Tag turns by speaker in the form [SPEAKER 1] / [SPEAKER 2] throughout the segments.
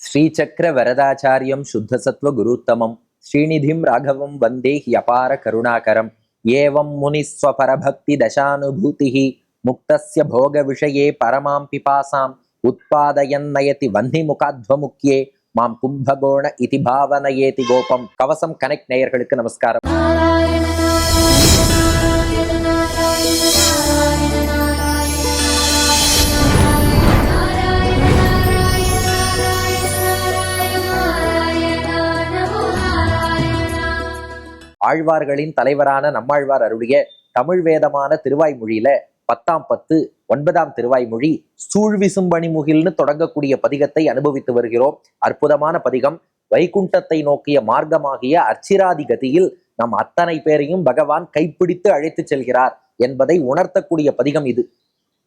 [SPEAKER 1] ஸ்ரீசக்கர வரதாச்சாரியம் சுத்தசத்வ குருத்தமம் ஸ்ரீநிதிம் ராகவம் வந்தே ஹியபார கருணாகரம் ஏவம் முனிஸ்வபரபக்தி தசானுபூதிः முக்தஸ்ய போக விஷயே பரமாம் பிபாசாம் உத்பாதயன் நயதி வன்னி முகாத்வமுக்கியே மாம் கும்பகோண இதி பாவனயேதி கோபம் கவசம் கனெக்ட் நேயர்களுக்கு நமஸ்காரம் ஆழ்வார்களின் தலைவரான நம்மாழ்வார் அருளிய தமிழ் வேதமான திருவாய்மொழியில பத்தாம் பத்து ஒன்பதாம் திருவாய்மொழி சூழ்விசும் பணிமுகில்னு தொடங்கக்கூடிய பதிகத்தை அனுபவித்து வருகிறோம். அற்புதமான பதிகம். வைகுண்டத்தை நோக்கிய மார்க்கமாகிய அர்ச்சிராதி கதியில் நம் அத்தனை பேரையும் பகவான் கைப்பிடித்து அழைத்துச் செல்கிறார் என்பதை உணர்த்தக்கூடிய பதிகம் இது.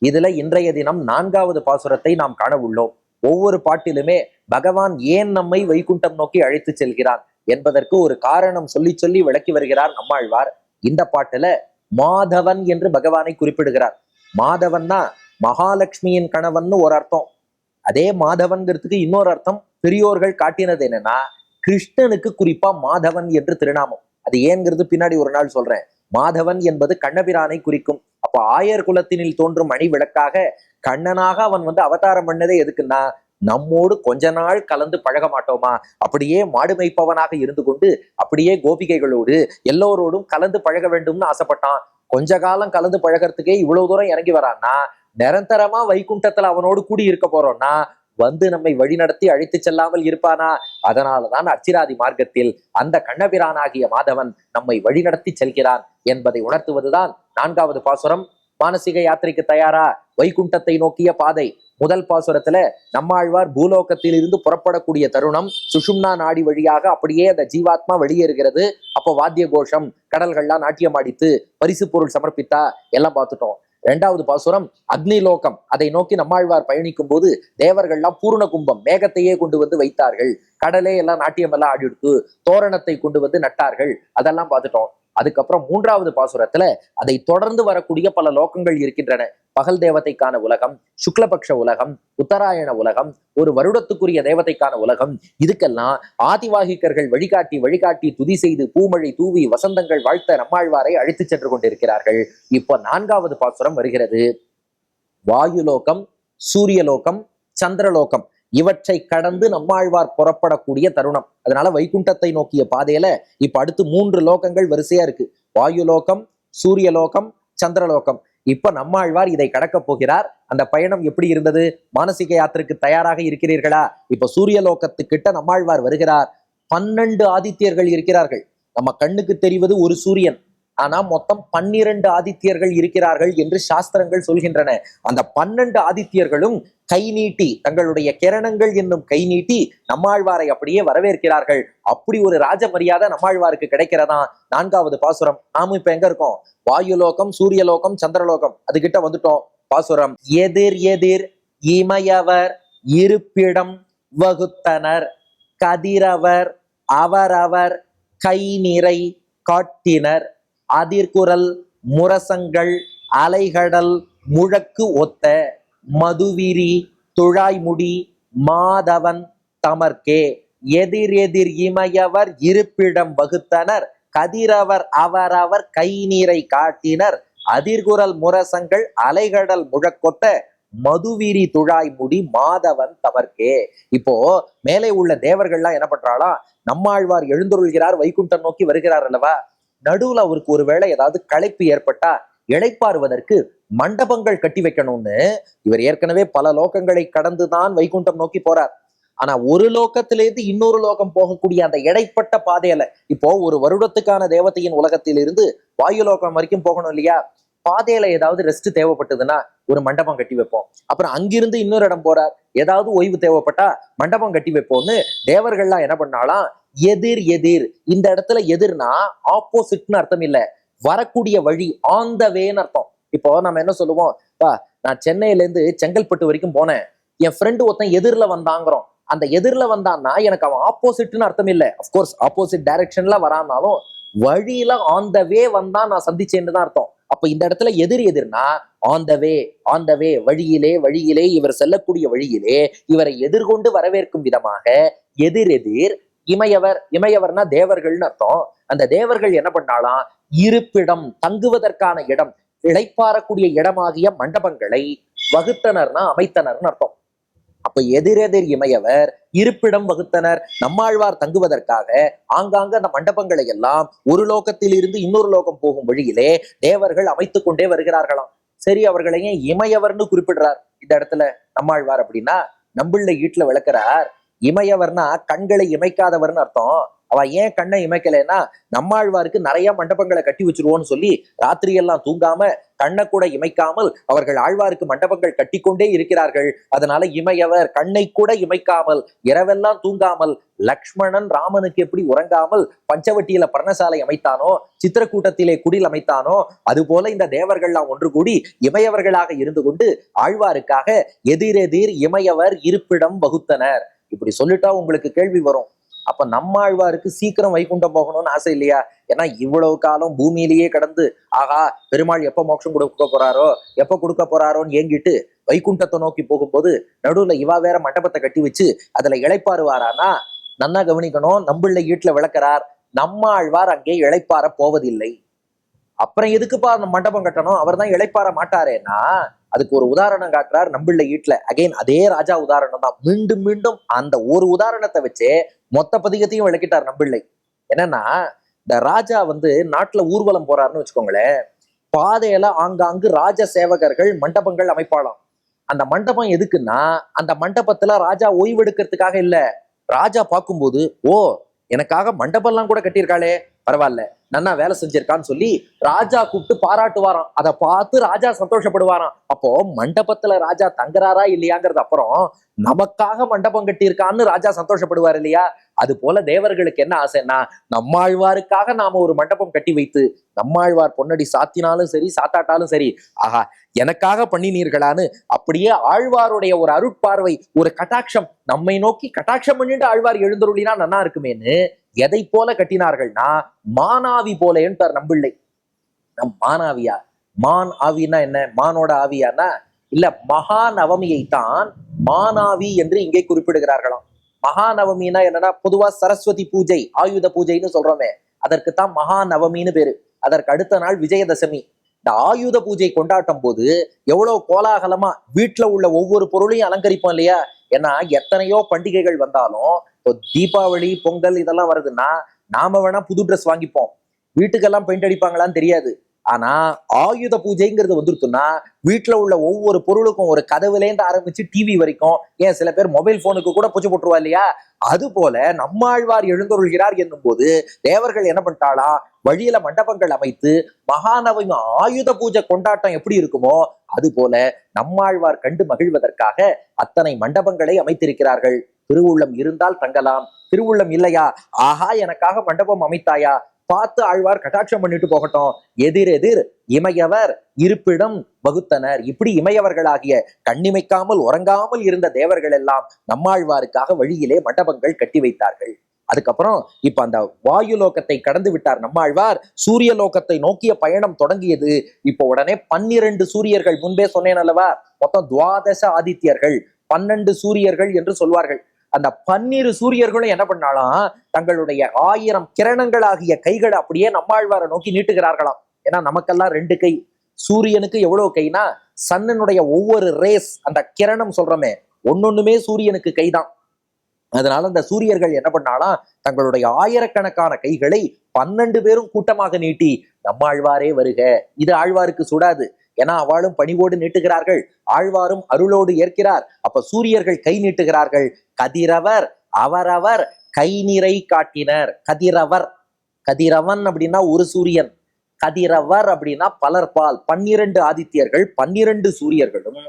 [SPEAKER 1] இதுல இன்றைய தினம் நான்காவது பாசுரத்தை நாம் காண உள்ளோம். ஒவ்வொரு பாட்டிலுமே பகவான் ஏன் நம்மை வைகுண்டம் நோக்கி அழைத்துச் செல்கிறார்? என்பதற்கு ஒரு காரணம் சொல்லி சொல்லி விளக்கி வருகிறார் நம்மாழ்வார். இந்த பாட்டுல மாதவன் என்று பகவானை குறிப்பிடுகிறார். மாதவன்னா மகாலட்சுமியின் கணவன் ஒரு அர்த்தம். அதே மாதவன்கிறதுக்கு இன்னொரு அர்த்தம் பெரியோர்கள் காட்டினது என்னன்னா கிருஷ்ணனுக்கு குறிப்பா மாதவன் என்று திருநாமம். அது ஏங்கிறது பின்னாடி ஒரு நாள் சொல்றேன். மாதவன் என்பது கண்ணபிரானை குறிக்கும். அப்போ ஆயர் குலத்தினில் தோன்றும் மணி விளக்காக கண்ணனாக அவன் வந்து அவதாரம் பண்ணதே எதுக்குன்னா நம்மோடு கொஞ்ச நாள் கலந்து பழக மாட்டோமா? அப்படியே மாடு மேய்ப்பவனாக இருந்து கொண்டு அப்படியே கோபிகைகளோடு எல்லோரோடும் கலந்து பழக வேண்டும்னு ஆசைப்பட்டான். கொஞ்ச காலம் கலந்து பழகறதுக்கே இவ்வளவு தூரம் இறங்கி வரான்னா நிரந்தரமா வைகுண்டத்துல அவனோடு கூடி இருக்க போறோம்னா வந்து நம்மை வழிநடத்தி அழைத்து செல்லாமல் இருப்பானா? அதனாலதான் அர்ச்சிராதி மார்க்கத்தில் அந்த கண்ணபிரானாகிய மாதவன் நம்மை வழிநடத்தி செல்கிறான் என்பதை உணர்த்துவதுதான் நான்காவது பாசுரம். மானசீக யாத்திரைக்கு தயாரா? வைகுண்டத்தை நோக்கிய பாதை. முதல் பாசுரத்துல நம்மாழ்வார் பூலோகத்தில் இருந்து புறப்படக்கூடிய தருணம் சுஷும்னா நாடி வழியாக அப்படியே அந்த ஜீவாத்மா வெளியேறுகிறது. அப்போ வாத்திய கோஷம் கடல்கள்லாம் நாட்டியம் அடித்து பரிசு பொருள் சமர்ப்பித்தா எல்லாம் பார்த்துட்டோம். இரண்டாவது பாசுரம் அக்னி லோகம் அதை நோக்கி நம்மாழ்வார் பயணிக்கும் போது தேவர்கள்லாம் பூர்ண கும்பம் மேகத்தையே கொண்டு வந்து வைத்தார்கள். கடலே எல்லாம் நாட்டியம் எல்லாம் ஆடி எடுத்து தோரணத்தை கொண்டு வந்து நட்டார்கள். அதெல்லாம் பார்த்துட்டோம். அதுக்கப்புறம் மூன்றாவது பாசுரத்துல அதை தொடர்ந்து வரக்கூடிய பல லோகங்கள் இருக்கின்றன. பகல் தேவதைக்கான உலகம் சுக்லபக்ஷ உலகம் உத்தராயண உலகம் ஒரு வருடத்துக்குரிய தேவதைக்கான உலகம். இதுக்கெல்லாம் ஆதிவாகிக்கர்கள் வழிகாட்டி வழிகாட்டி துதி செய்து பூமழை தூவி வசந்தங்கள் வாழ்த்த நம்மாழ்வாரை அழைத்துச் சென்று கொண்டிருக்கிறார்கள். இப்போ நான்காவது பாசுரம் வருகிறது. வாயுலோகம் சூரியலோகம் சந்திரலோகம். இவற்றை கடந்து நம்மாழ்வார் புறப்படக்கூடிய தருணம். அதனால வைகுண்டத்தை நோக்கிய பாதையில இப்ப அடுத்து மூன்று லோகங்கள் வரிசையா இருக்கு. வாயுலோகம் சூரியலோகம் சந்திரலோகம். இப்ப நம்மாழ்வார் இதை கடக்க போகிறார். அந்த பயணம் எப்படி இருந்தது? மானசீக யாத்திரைக்கு தயாராக இருக்கிறீர்களா? இப்ப சூரியலோகத்துக்கிட்ட நம்மாழ்வார் வருகிறார். பன்னெண்டு ஆதித்யர்கள் இருக்கிறார்கள். நம்ம கண்ணுக்கு தெரிவது ஒரு சூரியன். ஆனா மொத்தம் பன்னிரண்டு ஆதித்யர்கள் இருக்கிறார்கள் என்று சாஸ்திரங்கள் சொல்கின்றன. அந்த பன்னெண்டு ஆதித்யர்களும் கை நீட்டி தங்களுடைய கிரணங்கள் என்னும் கை நீட்டி நம்மாழ்வாரை அப்படியே வரவேற்கிறார்கள். அப்படி ஒரு ராஜ மரியாதை நம்மாழ்வாருக்கு கிடைக்கிறதா? நான்காவது பாசுரம். நாம இப்ப எங்க இருக்கோம்? வாயுலோகம் சூரியலோகம் சந்திரலோகம். அதுகிட்ட வந்துட்டோம். பாசுரம். எதிர் எதிர் இமயவர் இருப்பிடம் வகுத்தனர். கதிரவர் அவரவர் கை நிறை காட்டினர். அதிர்குரல் முரசங்கள் அலைகடல் முழக்கு ஒத்த மதுவிரி துழாய்முடி மாதவன் தமர்க்கே எதிர் எதிர் இமையவர் இருப்பிடம் வகுத்தனர். கதிரவர் அவரவர் கை நீரை காட்டினர். அதிர்குரல் முரசங்கள் அலைகடல் முழக்கொட்ட மதுவிரி துழாய்முடி மாதவன் தவர்க்கே இப்போ மேலே உள்ள தேவர்கள்லாம் என்ன பண்றாளாம் நம்மாழ்வார் எழுந்துருள்கிறார் வைகுண்டம் நோக்கி வருகிறார் அல்லவா? நடுவுல அவருக்கு ஒருவேளை ஏதாவது களைப்பு ஏற்பட்டா இளைப்பாறுவதற்கு மண்டபங்கள் கட்டி வைக்கணும்னு இவர் ஏற்கனவே பல லோகங்களை கடந்துதான் வைகுண்டம் நோக்கி போறார். ஆனா ஒரு லோகத்திலிருந்து இன்னொரு லோகம் போகக்கூடிய அந்த இடைப்பட்ட பாதையில இப்போ ஒரு வருடத்துக்கான தேவத்தையின் உலகத்திலிருந்து வாயு லோகம் வரைக்கும் போகணும் இல்லையா? பாதையில ஏதாவது ரெஸ்ட் தேவைப்பட்டதுன்னா ஒரு மண்டபம் கட்டி வைப்போம். அப்புறம் அங்கிருந்து இன்னொரு இடம் போறார். ஏதாவது ஓய்வு தேவைப்பட்டா மண்டபம் கட்டி வைப்போம்னு தேவர்கள்லாம் என்ன பண்ணாலாம் எதிர் எதிர். இந்த இடத்துல எதிர்னா ஆப்போசிட்னு அர்த்தம் இல்ல. வரக்கூடிய வழி ஆன் த வேன்னு அர்த்தம். இப்போ நம்ம என்ன சொல்லுவோம்? பா நான் சென்னையில இருந்து செங்கல்பட்டு வரைக்கும் போனேன். என் ஃப்ரெண்டு ஒருத்தன் எதிரில் வந்தாங்கிறோம். அந்த எதிரில் வந்தான்னா எனக்கு அவன் ஆப்போசிட்னு அர்த்தம் இல்லை. அஃப்கோர்ஸ் ஆப்போசிட் டைரக்ஷன்ல வரானாலும் வழியில ஆன் த வே வந்தா நான் சந்திச்சேன்னு தான் அர்த்தம். அப்ப இந்த இடத்துல எதிர் எதிர்னா on the way on the வே வழியிலே வழியிலே இவர் செல்லக்கூடிய வழியிலே இவரை எதிர்கொண்டு வரவேற்கும் விதமாக எதிர் எதிர் இமையவர் இமையவர்னா தேவர்கள்னு அர்த்தம். அந்த தேவர்கள் என்ன பண்ணாலாம்? இருப்பிடம் தங்குவதற்கான இடம் இழைப்பாறக்கூடிய இடமாகிய மண்டபங்களை வகுத்தனர்னா அமைத்தனர்னு அர்த்தம். அப்ப எதிரெதிர் இமையவர் இருப்பிடம் வகுத்தனர் நம்மாழ்வார் தங்குவதற்காக ஆங்காங்க அந்த மண்டபங்களை எல்லாம் ஒரு லோகத்தில் இருந்து இன்னொரு லோகம் போகும் வழியிலே தேவர்கள் அமைத்து கொண்டே வருகிறார்களாம். சரி அவர்களை ஏன் இமையவர்னு குறிப்பிடுறார். இந்த இடத்துல நம்மாழ்வார் அப்படின்னா நம்பிள்ள வீட்டுல விளக்குறார் இமையவர்னா கண்களை இமைக்காதவர்னு அர்த்தம். அவ ஏன் கண்ணை இமைக்கலைன்னா நம்மாழ்வாருக்கு நிறைய மண்டபங்களை கட்டி வச்சிருவோம்னு சொல்லி ராத்திரியெல்லாம் தூங்காம கண்ணை கூட இமைக்காமல் அவர்கள் ஆழ்வாருக்கு மண்டபங்கள் கட்டிக்கொண்டே இருக்கிறார்கள். அதனால இமையவர் கண்ணை கூட இமைக்காமல் இரவெல்லாம் தூங்காமல் லக்ஷ்மணன் ராமனுக்கு எப்படி உறங்காமல் பஞ்சவட்டியில பர்ணசாலை அமைத்தானோ சித்திரக்கூட்டத்திலே குடில் அமைத்தானோ அதுபோல இந்த தேவர்கள்லாம் ஒன்று கூடி இமையவர்களாக இருந்து கொண்டு ஆழ்வாருக்காக எதிரெதிர் இமையவர் இருப்பிடம் வகுத்தனர். இப்படி சொல்லிட்டா உங்களுக்கு கேள்வி வரும். அப்ப நம்மாழ்வாருக்கு சீக்கிரம் வைகுண்டம் போகணும்னு ஆசை இல்லையா? ஏன்னா இவ்வளவு காலம் பூமியிலேயே கடந்து ஆகா பெருமாள் எப்ப மோட்சம் கொடுக்க போறாரோ எப்ப கொடுக்க போறாரோன்னு ஏங்கிட்டு வைகுண்டத்தை நோக்கி போகும்போது நடுவுல இவா வேற மண்டபத்தை கட்டி வச்சு அதுல இளைப்பாறுவாரானா நன்னா கவனிக்கணும் நம்மள வீட்டுல விளக்குறார். நம்மாழ்வார் அங்கே இழைப்பார போவதில்லை. அப்புறம் எதுக்குப்பா அந்த மண்டபம் கட்டணும்? அவர் தான் இழைப்பார மாட்டாரேன்னா அதுக்கு ஒரு உதாரணம் காட்டுறார் நம்பிள்ளை வீட்டுல அகைன் அதே ராஜா உதாரணம் தான் மீண்டும் மீண்டும் அந்த ஒரு உதாரணத்தை வச்சே மொத்த பதிகத்தையும் விளக்கிட்டார் நம்பிள்ளை என்னன்னா இந்த ராஜா வந்து நாட்டுல ஊர்வலம் போறாருன்னு வச்சுக்கோங்களேன். பாதையில ஆங்காங்கு ராஜ சேவகர்கள் மண்டபங்கள் அமைப்பாளாம். அந்த மண்டபம் எதுக்குன்னா அந்த மண்டபத்துல ராஜா ஓய்வெடுக்கிறதுக்காக இல்ல. ராஜா பார்க்கும்போது ஓ எனக்காக மண்டபம்லாம் கூட கட்டியிருக்காளே. பரவாயில்ல. நன்னா வேலை செஞ்சிருக்கான்னு சொல்லி ராஜா கூப்பிட்டு பாராட்டுவாராம். அதை பார்த்து ராஜா சந்தோஷப்படுவாராம். அப்போ மண்டபத்துல ராஜா தங்குறாரா இல்லையாங்கிறது அப்புறம் நமக்காக மண்டபம் கட்டியிருக்கான்னு ராஜா சந்தோஷப்படுவார் இல்லையா? அது போல தேவர்களுக்கு என்ன ஆசைன்னா நம்மாழ்வாருக்காக நாம ஒரு மண்டபம் கட்டி வைத்து நம்மாழ்வார் பொன்னடி சாத்தினாலும் சரி சாத்தாட்டாலும் சரி ஆஹா எனக்காக பண்ணினீர்களான்னு அப்படியே ஆழ்வாருடைய ஒரு அருட்பார்வை ஒரு கட்டாட்சம் நம்மை நோக்கி கட்டாட்சம் பண்ணிட்டு ஆழ்வார் எழுந்தருளினா நன்னா இருக்குமேன்னு எதை போல கட்டினார்கள்னா மானாவி போல என்றார் நம்பிள்ளை. நம் மானாவியா மான் ஆவின்னா என்ன? மானோட ஆவியானா? இல்ல மகாநவமியை தான் மானாவி என்று இங்கே குறிப்பிடுகிறார்களாம். மகாநவமினா என்னன்னா பொதுவா சரஸ்வதி பூஜை ஆயுத பூஜைன்னு சொல்றோமே. அதற்கு தான் மகாநவமின்னு பேரு. அதற்கு அடுத்த நாள் விஜயதசமி. இந்த ஆயுத பூஜை கொண்டாட்டம் போது எவ்வளவு கோலாகலமா வீட்டுல உள்ள ஒவ்வொரு பொருளையும் அலங்கரிப்போம் இல்லையா? ஏன்னா எத்தனையோ பண்டிகைகள் வந்தாலும் இப்போ தீபாவளி பொங்கல் இதெல்லாம் வருதுன்னா நாம வேணா புது ட்ரெஸ் வாங்கிப்போம். வீட்டுக்கெல்லாம் பெயிண்ட் அடிப்பாங்களான்னு தெரியாது. ஆனா ஆயுத பூஜைங்கிறது வந்துருத்துன்னா வீட்டுல உள்ள ஒவ்வொரு பொருளுக்கும் ஒரு கதவுலேருந்து ஆரம்பிச்சு டிவி வரைக்கும் ஏன் சில பேர் மொபைல் போனுக்கு கூட பூச்சி போட்டுருவா இல்லையா? அது போல நம்மாழ்வார் எழுந்தொருள்கிறார் என்னும் போது தேவர்கள் என்ன பண்ணிட்டாலாம் வழியில மண்டபங்கள் அமைத்து மகாநவமி ஆயுத பூஜை கொண்டாட்டம் எப்படி இருக்குமோ அது போல நம்மாழ்வார் கண்டு மகிழ்வதற்காக அத்தனை மண்டபங்களை அமைத்திருக்கிறார்கள். திருவுள்ளம் இருந்தால் தங்கலாம். திருவுள்ளம் இல்லையா? ஆஹா எனக்காக மண்டபம் அமைத்தாயா? பார்த்து ஆழ்வார் கட்டாட்சம் பண்ணிட்டு போகட்டும். எதிர் எதிர் இமையவர் இருப்பிடம் வகுத்தனர். இப்படி இமையவர்களாகிய கண்ணிமைக்காமல் உறங்காமல் இருந்த தேவர்கள் எல்லாம் நம்மாழ்வாருக்காக வழியிலே மண்டபங்கள் கட்டி வைத்தார்கள். அதுக்கப்புறம் இப்ப அந்த வாயு லோகத்தை கடந்து விட்டார் நம்மாழ்வார். சூரிய லோகத்தை நோக்கிய பயணம் தொடங்கியது. இப்போ உடனே பன்னிரண்டு சூரியர்கள் முன்பே சொன்னேன் அல்லவா? மொத்தம் துவாதச ஆதித்யர்கள். பன்னெண்டு சூரியர்கள் என்று சொல்வார்கள். அந்த பன்னிரு சூரியர்களும் என்ன பண்ணாலாம்? தங்களுடைய ஆயிரம் கிரணங்களாகிய கைகளை அப்படியே நம்மாழ்வாரை நோக்கி நீட்டுகிறார்களாம். ஏன்னா நமக்கெல்லாம் ரெண்டு கை. சூரியனுக்கு எவ்வளவு கைனா சன்னனுடைய ஒவ்வொரு ரேஸ் அந்த கிரணம் சொல்றோமே ஒன்னொண்ணுமே சூரியனுக்கு கைதான். அதனால அந்த சூரியர்கள் என்ன பண்ணாலாம்? தங்களுடைய ஆயிரக்கணக்கான கைகளை பன்னெண்டு பேரும் கூட்டமாக நீட்டி நம்மாழ்வாரே வருக. இது ஆழ்வாருக்கு சுடாது. ஏன்னா அவளும் பணிவோடு நீட்டுகிறார்கள். ஆழ்வாரும் அருளோடு ஏற்கிறார். அப்ப சூரியர்கள் கை நீட்டுகிறார்கள். கதிரவர் அவரவர் கை நிறை காட்டினர். கதிரவர் கதிரவன் அப்படின்னா ஒரு சூரியன். கதிரவர் அப்படின்னா பலர்பால் பன்னிரண்டு ஆதித்யர்கள் பன்னிரண்டு சூரியர்களும்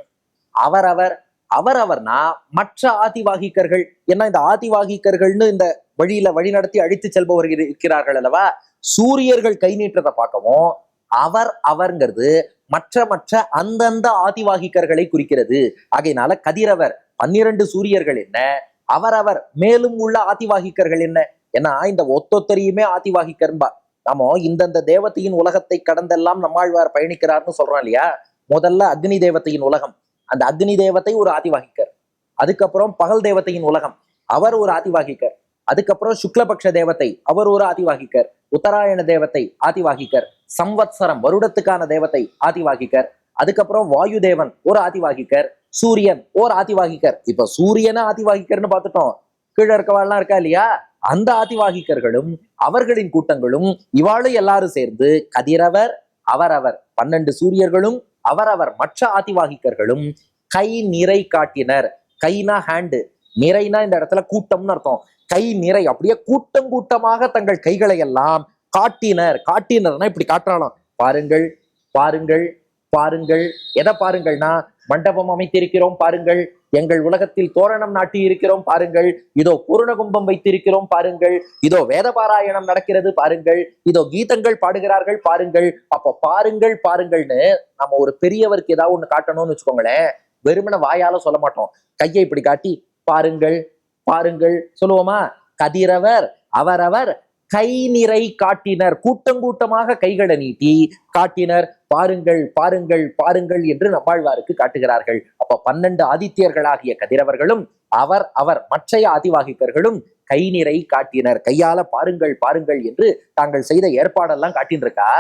[SPEAKER 1] அவரவர். அவரவர்னா மற்ற ஆதிவாகிக்கர்கள். ஏன்னா இந்த ஆதிவாகிக்கர்கள்னு இந்த வழியில வழிநடத்தி அழித்து செல்பவர்கள் இருக்கிறார்கள் அல்லவா? சூரியர்கள் கை நீட்டுறதை பார்க்கவும் அவர் அவர்ங்கிறது மற்ற மற்ற அந்தந்த ஆதிவாகிக்கர்களை குறிக்கிறது. ஆகையினால கதிரவர் பன்னிரண்டு சூரியர்கள் என்ன? அவரவர் மேலும் உள்ள ஆதிவாகிக்கர்கள் என்ன? ஏன்னா இந்த ஒத்தொத்தரையுமே ஆதிவாகிக்கர்பா நாம இந்தந்த தேவத்தையின் உலகத்தை கடந்தெல்லாம் நம்மாழ்வார் பயணிக்கிறார்னு சொல்றோம் இல்லையா? முதல்ல அக்னி தேவத்தையின் உலகம். அந்த அக்னி தேவத்தை ஒரு ஆதிவாகிக்கர். அதுக்கப்புறம் பகல் தேவத்தையின் உலகம். அவர் ஒரு ஆதிவாகிக்கர். அதுக்கப்புறம் சுக்லபக்ஷ தேவத்தை அவர் ஒரு ஆதிவாகிக்கர் உத்தராயண தேவத்தை ஆதிவாகிக்கர் சம்வத்சரம் வருடத்துக்கான தேவத்தை ஆதிவாகிக்கர் அதுக்கப்புறம் வாயு தேவன் ஒரு ஆதிவாகிக்கர் சூரியன் ஓர் ஆதிவாகிக்கர். இப்ப சூரியனை ஆதிவாகிக்கர்னு பார்த்துட்டோம். கீழே இருக்கவாள்லாம் இருக்கா இல்லையா? அந்த ஆதிவாகிக்கர்களும் அவர்களின் கூட்டங்களும் இவாளும் எல்லாரும் சேர்ந்து கதிரவர் அவரவர் பன்னெண்டு சூரியர்களும் அவரவர் மற்ற ஆதிவாகிக்கர்களும் கை நிறை காட்டினர். கைனா ஹேண்டு நிறைனா இந்த இடத்துல கூட்டம்னு அர்த்தம். கை நிறை அப்படியே கூட்டம் கூட்டமாக தங்கள் கைகளை எல்லாம் காட்டினர். காட்டினர்னா இப்படி காட்டுறாளாம். பாருங்கள் பாருங்கள் பாருங்கள். எதை பாருங்கள்னா மண்டபம் அமைத்திருக்கிறோம் பாருங்கள். எங்கள் உலகத்தில் தோரணம் நாட்டி இருக்கிறோம் பாருங்கள். இதோ பூர்ணகும்பம் வைத்திருக்கிறோம் பாருங்கள். இதோ வேத பாராயணம் நடக்கிறது பாருங்கள். இதோ கீதங்கள் பாடுகிறார்கள் பாருங்கள். அப்ப பாருங்கள் பாருங்கள்னு நம்ம ஒரு பெரியவருக்கு ஏதாவது ஒண்ணு காட்டணும்னு வச்சுக்கோங்களேன். வெறுமன வாயால சொல்ல மாட்டோம். கையை இப்படி காட்டி பாருங்கள் பாருங்கள். சொல்லுவோமா? கதிரவர் அவரவர் கை நிறை காட்டினர். கூட்டம் கூட்டமாக கைகளை நீட்டி காட்டினர். பாருங்கள் பாருங்கள் பாருங்கள் என்று நம்மாழ்வாருக்கு காட்டுகிறார்கள். அப்ப பன்னெண்டு ஆதித்யர்களாகிய கதிரவர்களும் அவர் அவர் மற்றைய ஆதிவாகிக்கர்களும் கை நிறை காட்டினர். கையால பாருங்கள் பாருங்கள் என்று தாங்கள் செய்த ஏற்பாடெல்லாம் காட்டின்றிருக்கா?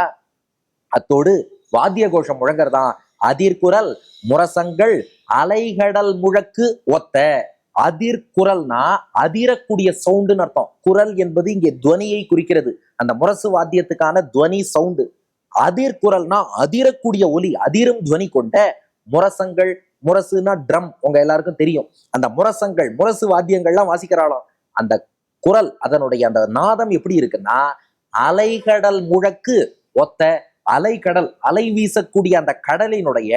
[SPEAKER 1] அத்தோடு வாத்திய கோஷம் முழங்கறதான். அதிர்குரல் முரசங்கள் அலைகடல் முழக்கு ஒத்த. அதிர் குரல்னா அதிரக்கூடிய சவுண்டுன்னு அர்த்தம். குரல் என்பது இங்கே துவனியை குறிக்கிறது. அந்த முரசு வாத்தியத்துக்கான துவனி சவுண்டு அதிர்குரல்னா அதிரக்கூடிய ஒலி அதிரும் துவனி கொண்ட முரசங்கள் முரசுனா ட்ரம் உங்க எல்லாருக்கும் தெரியும். அந்த முரசங்கள் முரசு வாத்தியங்கள்லாம் வாசிக்கிறாளாம். அந்த குரல் அதனுடைய அந்த நாதம் எப்படி இருக்குன்னா அலைகடல் முழக்கு ஒத்த அலைக்கடல் அலை வீசக்கூடிய அந்த கடலினுடைய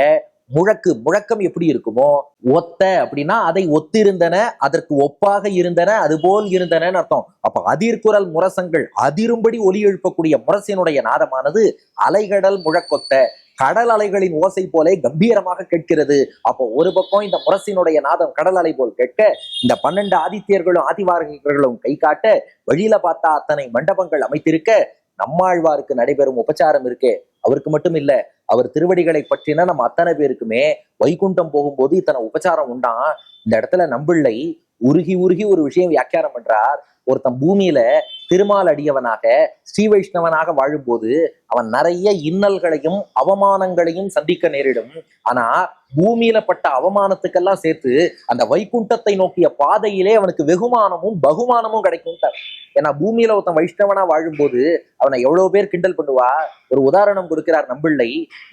[SPEAKER 1] முழக்கு முழக்கம் எப்படி இருக்குமோ ஒத்த அப்படின்னா அதை ஒத்திருந்தன அதற்கு ஒப்பாக இருந்தன அதுபோல் இருந்தனன்னு அர்த்தம். அப்ப அதிர்குரல் முரசங்கள் அதிரும்படி ஒலி எழுப்பக்கூடிய முரசினுடைய நாதமானது அலைகடல் முழக்கொத்த கடல் அலைகளின் ஓசை போலே கம்பீரமாக கேட்கிறது. அப்போ ஒரு பக்கம் இந்த முரசினுடைய நாதம் கடல் அலை போல் கேட்க இந்த பன்னெண்டு ஆதித்யர்களும் ஆதிவாரகர்களும் கை காட்ட வழியில பார்த்தா அத்தனை மண்டபங்கள் அமைத்திருக்க நம்மாழ்வாருக்கு நடைபெறும் உபச்சாரம் இருக்கே. அவருக்கு மட்டும் இல்ல அவர் திருவடிகளை பற்றின நம்ம அத்தனை பேருக்குமே வைகுண்டம் போகும்போது இத்தனை உபச்சாரம் உண்டான் இந்த இடத்துல நம்பிள்ளை உருகி உருகி ஒரு விஷயம் வியாக்கியானம் பண்றார். ஒருத்தன் பூமியில திருமால் அடியவனாக ஸ்ரீ வைஷ்ணவனாக வாழும்போது அவன் நிறைய இன்னல்களையும் அவமானங்களையும் சந்திக்க நேரிடும். ஆனா பூமியில பட்ட அவமானத்துக்கெல்லாம் சேர்த்து அந்த வைகுண்டத்தை நோக்கிய பாதையிலே அவனுக்கு வெகுமானமும் பகுமானமும் கிடைக்கும்ட்டார் ஏன்னா பூமியில ஒருத்தன் வைஷ்ணவனா வாழும்போது அவனை எவ்வளவு பேர் கிண்டல் பண்ணுவா? ஒரு உதாரணம் கொடுக்கிறார் நம்பிள்ளை.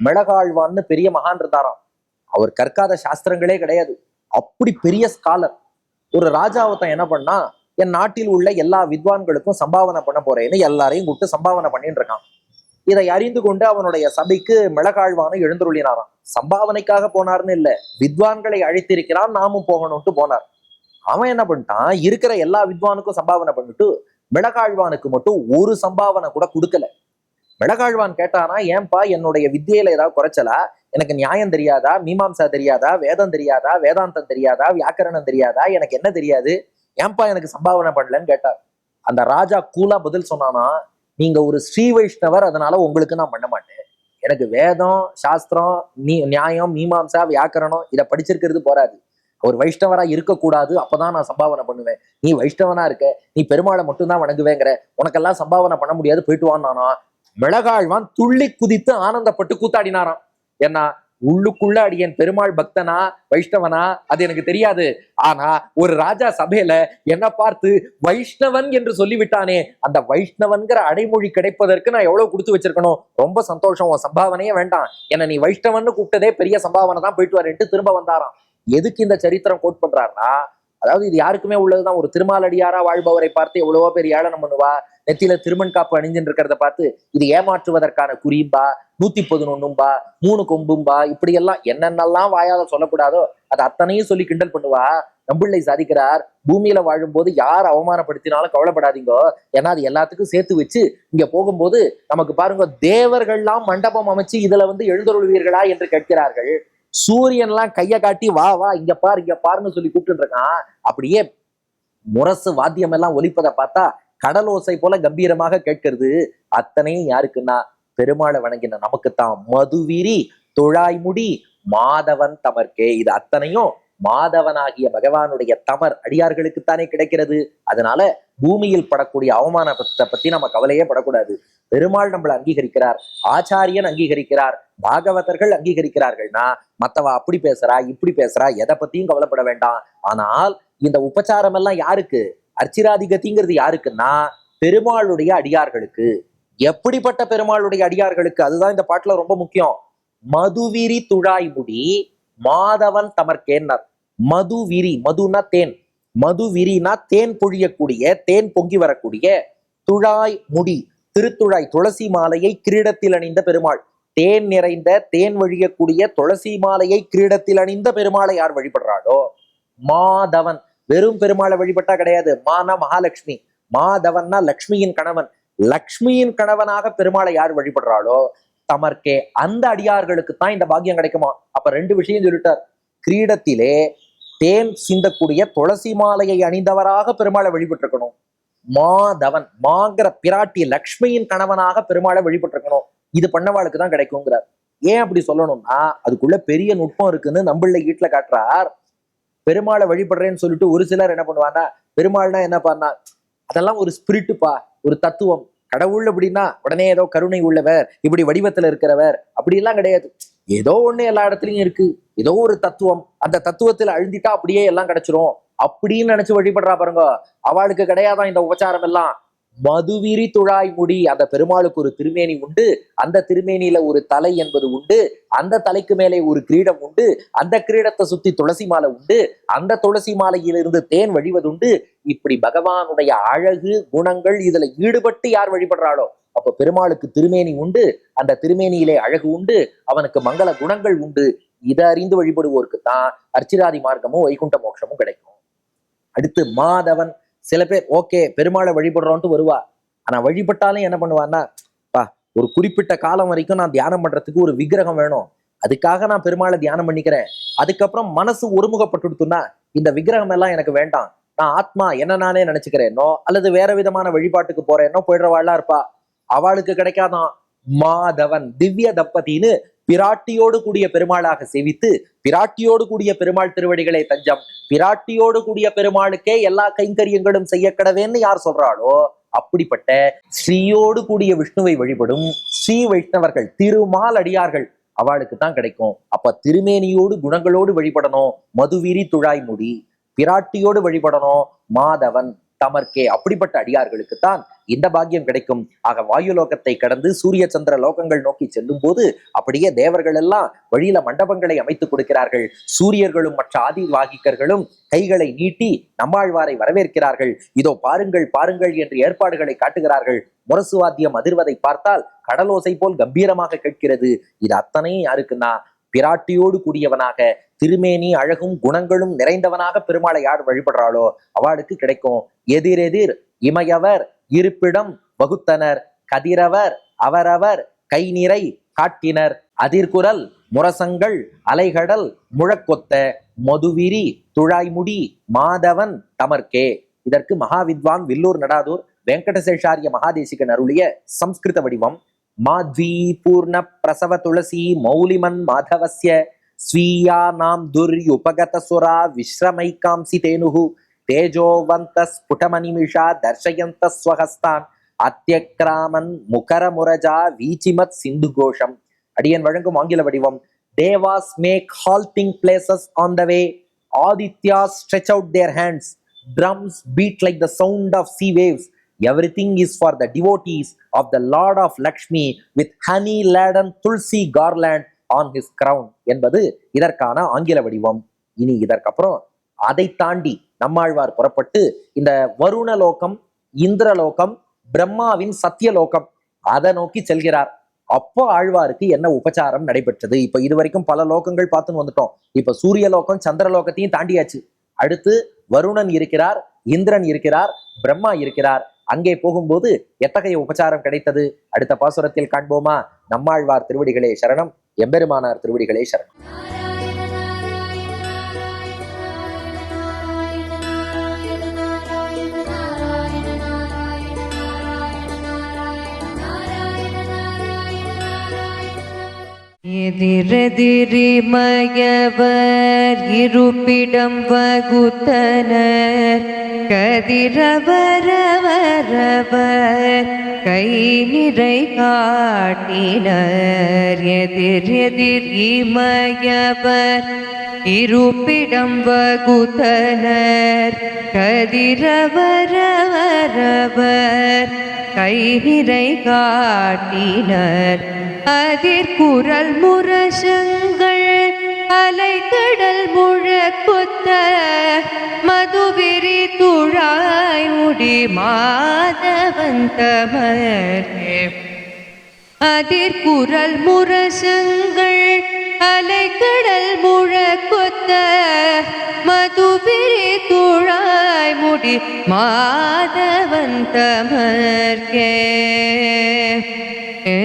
[SPEAKER 1] மிளகாழ்வான்னு பெரிய மகான் இருந்தாராம். அவர் கற்காத சாஸ்திரங்களே கிடையாது. அப்படி பெரிய ஸ்காலர் ஒரு ராஜாவத்தன் என்ன பண்ணா என் நாட்டில் உள்ள எல்லா வித்வான்களுக்கும் சம்பாவனை பண்ண போறேன்னு எல்லாரையும் கூப்பிட்டு சம்பாவனை பண்ணிட்டு இருக்கான். இதை அறிந்து கொண்டு அவனுடைய சபைக்கு மிளகாழ்வான எழுந்துருளினாராம். சம்பாவனைக்காக போனார்னு இல்ல வித்வான்களை அழைத்திருக்கிறான் நாமும் போகணும்ட்டு போனார். அவன் என்ன பண்ணிட்டான்? இருக்கிற எல்லா வித்வானுக்கும் சம்பாவனை பண்ணிட்டு மிளகாழ்வானுக்கு மட்டும் ஒரு சம்பாவனை கூட கொடுக்கல. மிளகாழ்வான் கேட்டானா ஏன்பா என்னுடைய வித்தியில ஏதாவது குறைச்சலா? எனக்கு நியாயம் தெரியாதா? மீமாம்சா தெரியாதா? வேதம் தெரியாதா? வேதாந்தம் தெரியாதா? வியாக்கரணம் தெரியாதா? எனக்கு என்ன தெரியாது? ஏன்பா எனக்கு சம்பாவனை பண்ணலன்னு கேட்டார். அந்த ராஜா கூலா பதில் சொன்னானா நீங்க ஒரு ஸ்ரீ வைஷ்ணவர் அதனால உங்களுக்கு நான் பண்ண மாட்டேன். எனக்கு வேதம் சாஸ்திரம் நீ நியாயம் மீமாம்சா வியாக்கரணம் இதை படிச்சிருக்கிறது போராது. ஒரு வைஷ்ணவரா இருக்கக்கூடாது அப்பதான் நான் சம்பாவனை பண்ணுவேன். நீ வைஷ்ணவனா இருக்க நீ பெருமாளை மட்டும்தான் வணங்குவேங்கிற உனக்கெல்லாம் சம்பாவனை பண்ண முடியாது போயிட்டு வான்னானா மிளகாழ்வான் துள்ளி குதித்து ஆனந்தப்பட்டு கூத்தாடினாராம். ஏன்னா உள்ளுக்குள்ள அடியன் பெருமாள் பக்தனா வைஷ்ணவனா? அது எனக்கு தெரியாது. ஆனா ஒரு ராஜா சபையில என்ன பார்த்து வைஷ்ணவன் என்று சொல்லிவிட்டானே அந்த வைஷ்ணவன்கிற அடைமொழி கிடைப்பதற்கு நான் எவ்வளவு கொடுத்து வச்சிருக்கணும்? ரொம்ப சந்தோஷம். உன் சம்பாவனையே வேண்டாம். என்ன நீ வைஷ்ணவன் கூப்பிட்டதே பெரிய சம்பாவனை தான் போயிட்டு வரேன்ட்டு திரும்ப வந்தாராம். எதுக்கு இந்த சரித்திரம் கோட் பண்றாருன்னா அதாவது இது யாருக்குமே உள்ளதுதான். ஒரு திருமாலடியாரா வாழ்பவரை பார்த்து எவ்வளவோ பேர் ஏளனம் பண்ணுவா. நெத்தியில திருமண் காப்பு அணிஞ்சுட்டு இருக்கிறத பார்த்து இது ஏமாற்றுவதற்கான குறியும்பா? நூத்தி பதினொன்னும்பா? மூணு கொம்பும்பா? இப்படி எல்லாம் என்னென்னலாம் வாயால சொல்லக்கூடாதோ அது அத்தனையும் சொல்லி கிண்டல் பண்ணுவா. நம்பிள்ளை சாதிக்கிறார். பூமியில வாழும்போது யார் அவமானப்படுத்தினாலும் கவலைப்படாதீங்கோ. ஏன்னா அது எல்லாத்துக்கும் சேர்த்து வச்சு இங்க போகும்போது நமக்கு பாருங்க தேவர்கள்லாம் மண்டபம் அமைச்சு இதுல வந்து எழுந்தருள்வீர்களா என்று கேட்கிறார்கள். சூரியன்லாம் கைய காட்டி வா வா இங்க பாரு இங்க பாருன்னு சொல்லி கூப்பிட்டு இருக்கான். அப்படியே முரசு வாத்தியம் எல்லாம் ஒலிப்பதை பார்த்தா கடலோசை போல கம்பீரமாக கேட்கிறது. அத்தனையும் யாருக்குன்னா பெருமாளை வணங்கின நமக்குத்தான். மதுவிரி தொழாய்முடி மாதவன் தமர்க்கே. இது அத்தனையும் மாதவனாகிய பகவானுடைய தமர் அடியார்களுக்குத்தானே கிடைக்கிறது. அதனால பூமியில் படக்கூடிய அவமானத்தை பத்தி நம்ம கவலையே படக்கூடாது. பெருமாள் நம்மளை அங்கீகரிக்கிறார். ஆச்சாரியன் அங்கீகரிக்கிறார். பாகவதர்கள் அங்கீகரிக்கிறார்கள்னா மத்தவ அப்படி பேசுறா இப்படி பேசுறா எதை பத்தியும் கவலைப்பட வேண்டாம். ஆனால் இந்த உபச்சாரம் எல்லாம் யாருக்கு? அர்ச்சிராதிகத்திங்கிறது யாருக்குன்னா பெருமாளுடைய அடியார்களுக்கு. எப்படிப்பட்ட பெருமாளுடைய அடியார்களுக்கு? அதுதான் இந்த பாட்டுல ரொம்ப முக்கியம். மதுவிரி துழாய்முடி மாதவன் தமர்கேன்னர் மதுவிரி மதுனா தேன். மதுவிரினா தேன் பொழியக்கூடிய தேன் பொங்கி வரக்கூடிய துழாய் முடி திருத்துழாய் துளசி மாலையை கிரீடத்தில் அணிந்த பெருமாள். தேன் நிறைந்த தேன் வழியக்கூடிய துளசி மாலையை கிரீடத்தில் அணிந்த பெருமாளை யார் வழிபடுறாளோ? மாதவன். வெறும் பெருமாளை வழிபட்டா கிடையாது. மானா மகாலட்சுமி. மாதவன்னா லக்ஷ்மியின் கணவன். லக்ஷ்மியின் கணவனாக பெருமாளை யார் வழிபடுறாளோ? தமர்க்கே. அந்த அடியார்களுக்கு தான் இந்த பாக்கியம் கிடைக்குமா? அப்ப ரெண்டு விஷயம் சொல்லிட்டார். கிரீடத்திலே தேன் சிந்தக்கூடிய துளசி மாலையை அணிந்தவராக பெருமாளை வழிபட்டிருக்கணும். மாதவன் மாங்கிற பிராட்டி லக்ஷ்மியின் கணவனாக பெருமாளை வழிபட்டிருக்கணும். இது பண்ணவாளுக்கு தான் கிடைக்குங்கிறார். ஏன் அப்படி சொல்லணும்னா அதுக்குள்ள பெரிய நுட்பம் இருக்குன்னு நம்மள வீட்டுல காட்டுறார். பெருமாளை வழிபடுறேன்னு சொல்லிட்டு ஒரு சிலர் என்ன பண்ணுவாங்க பெருமாள்னா என்ன பண்ணா அதெல்லாம் ஒரு ஸ்பிரிட்டுப்பா ஒரு தத்துவம். கடவுள் அப்படின்னா உடனே ஏதோ கருணை உள்ளவர் இப்படி வடிவத்துல இருக்கிறவர். அப்படிலாம் கிடையாது. ஏதோ ஒண்ணு எல்லா இடத்துலயும் இருக்கு. ஏதோ ஒரு தத்துவம். அந்த தத்துவத்துல அழுந்திட்டா அப்படியே எல்லாம் கிடைச்சிரும். அப்படின்னு நினைச்சு வழிபடுறா பாருங்க. அவளுக்கு கிடையாதான் இந்த உபச்சாரம் எல்லாம். மதுவிரி துழாய் முடி. அந்த பெருமாளுக்கு ஒரு திருமேனி உண்டு. அந்த திருமேனியில ஒரு தலை என்பது உண்டு. அந்த தலைக்கு மேலே ஒரு கிரீடம் உண்டு. அந்த கிரீடத்தை சுத்தி துளசி மாலை உண்டு. அந்த துளசி மாலையிலிருந்து தேன் வழிவதுண்டு. இப்படி பகவானுடைய அழகு குணங்கள் இதுல ஈடுபட்டு யார் வழிபடுறாளோ? அப்ப பெருமாளுக்கு திருமேனி உண்டு. அந்த திருமேனியிலே அழகு உண்டு. அவனுக்கு மங்கள குணங்கள் உண்டு. இதை அறிந்து வழிபடுவோருக்கு தான் அர்ச்சிராதி மார்க்கமும் வைகுண்ட மோட்சமும் கிடைக்கும். அடுத்து மாதவன். சில பேர் ஓகே பெருமாளை வழிபடுறோன்ட்டு வருவா. ஆனா வழிபட்டாலும் என்ன பண்ணுவான்னா பா ஒரு குறிப்பிட்ட காலம் வரைக்கும் நான் தியானம் பண்றதுக்கு ஒரு விக்கிரகம் வேணும். அதுக்காக நான் பெருமாளை தியானம் பண்ணிக்கிறேன். அதுக்கப்புறம் மனசு ஒருமுகப்பட்டுடுத்துன்னா இந்த விக்கிரகம் எல்லாம் எனக்கு வேண்டாம். நான் ஆத்மா என்ன நானே நினைச்சுக்கிறேனோ அல்லது வேற விதமான வழிபாட்டுக்கு போறேனோ போயிடுறவாள்லாம் இருப்பா. அவளுக்கு கிடைக்காதான் மாதவன் திவ்ய தப்பதின்னு பிராட்டியோடு கூடிய பெருமாளாக சேவித்து பிராட்டியோடு கூடிய பெருமாள் திருவடிகளை தஞ்சம் பிராட்டியோடு கூடிய பெருமாளுக்கே எல்லா கைங்கரியங்களும் செய்யக்கடவேன்னு யார் சொல்றாளோ அப்படிப்பட்ட ஸ்ரீயோடு கூடிய விஷ்ணுவை வழிபடும் ஸ்ரீ வைஷ்ணவர்கள் திருமால் அடியார்கள் அவளுக்கு தான் கிடைக்கும். அப்ப திருமேனியோடு குணங்களோடு வழிபடணும். மதுவிரி துழாய் முடி பிராட்டியோடு வழிபடணும். மாதவன் தமர்க்கே. அப்படிப்பட்ட அடியார்களுக்கு தான் இந்த பாக்கியம் கிடைக்கும். ஆக வாயு லோகத்தை கடந்து சூரிய சந்திர லோகங்கள் நோக்கி செல்லும் போது அப்படியே தேவர்கள் எல்லாம் வழியில மண்டபங்களை அமைத்துக் கொடுக்கிறார்கள். சூரியர்களும் மற்ற ஆதி வாகிக்கர்களும் கைகளை நீட்டி நம்மாழ்வாரை வரவேற்கிறார்கள். இதோ பாருங்கள் பாருங்கள் என்று ஏற்பாடுகளை காட்டுகிறார்கள். முரசு வாத்தியம் அதிர்வதை பார்த்தால் கடலோசை போல் கம்பீரமாக கேட்கிறது. இது அத்தனையும் யாருக்குன்னா பிராட்டியோடு கூடியவனாக திருமேனி அழகும் குணங்களும் நிறைந்தவனாக பெருமாளை யார் வழிபடுறாளோ அவளுக்கு கிடைக்கும். எதிரெதிர் இமையவர் இருப்பிடம் வகுத்தனர். கதிரவர் அவரவர் கை நிறை காட்டினர். அதிர்குரல் முரசங்கள் அலைகடல் முழக்கொத்த மதுவிரி துழாய்முடி மாதவன் தமர்க்கே இதற்கு மகாவித்வான் வில்லூர் நடாதூர் வெங்கடசேஷாரிய மகாதேசிகன் அருளிய சம்ஸ்கிருத வடிவம். மாத்வி பூர்ண பிரசவ துளசி மௌலிமன் மாதவசிய ஸ்வீயா நாம் துர்யுபகத சுரா விஸ்ரமைகாம்சி தேனுகு தேஜோவந்த ஸ்புடமணிமிஷா தர்ஷயந்த ஸ்வஹஸ்தான் அத்தியக்ராமன் முகர முரஜா வீச்சிமத் சிந்து கோஷம் அடியன் வழங்கும் ஆங்கில வடிவம் Dewas make halting places on the way Aditya stretch out their hands drums beat like the sound of sea waves everything is for the devotees of the lord of lakshmi with honey laden tulsi garland on his crown என்பது இதற்கான ஆங்கில வடிவம். இனி இதற்கப்புறம் அதை தாண்டி நம்மாழ்வார் புறப்பட்டு இந்த வருணலோகம் இந்திரலோகம் பிரம்மாவின் சத்தியலோகம் அதை நோக்கி செல்கிறார். அப்போ ஆழ்வாருக்கு என்ன உபச்சாரம் நடைபெற்றது? இப்ப இது வரைக்கும் பல லோகங்கள் பார்த்துன்னு வந்துட்டோம். இப்ப சூரிய லோகம் சந்திரலோகத்தையும் தாண்டியாச்சு. அடுத்து வருணன் இருக்கிறார் இந்திரன் இருக்கிறார் பிரம்மா இருக்கிறார். அங்கே போகும்போது எத்தகைய உபச்சாரம் கிடைத்தது? அடுத்த பாசுரத்தில் காண்போமா? நம்மாழ்வார் திருவடிகளே சரணம். எம்பெருமானார் திருவடிகளே சரணம்.
[SPEAKER 2] எதிரெதிரிமயவர் இருப்பிடம் வகுத்தனர். கதிரவரவரவர் கை நிறை காட்டினர். எதிர் எதிர் இமயவர் இருப்பிடம் வகுத்தனர். கதிரவரவரவர் கை நிறை காட்டினர். அதிர் குரல் முரசங்கள் அலைக்கடல் முழக்கு மதுவிரி துழாய் முடி மாதவந்தமர்கே அதிர்குரல் முரசங்கள் அலைக்கடல் முழக்கொத்த மதுபிரி துழாய் முடி மாதவந்தமர்கே ஏ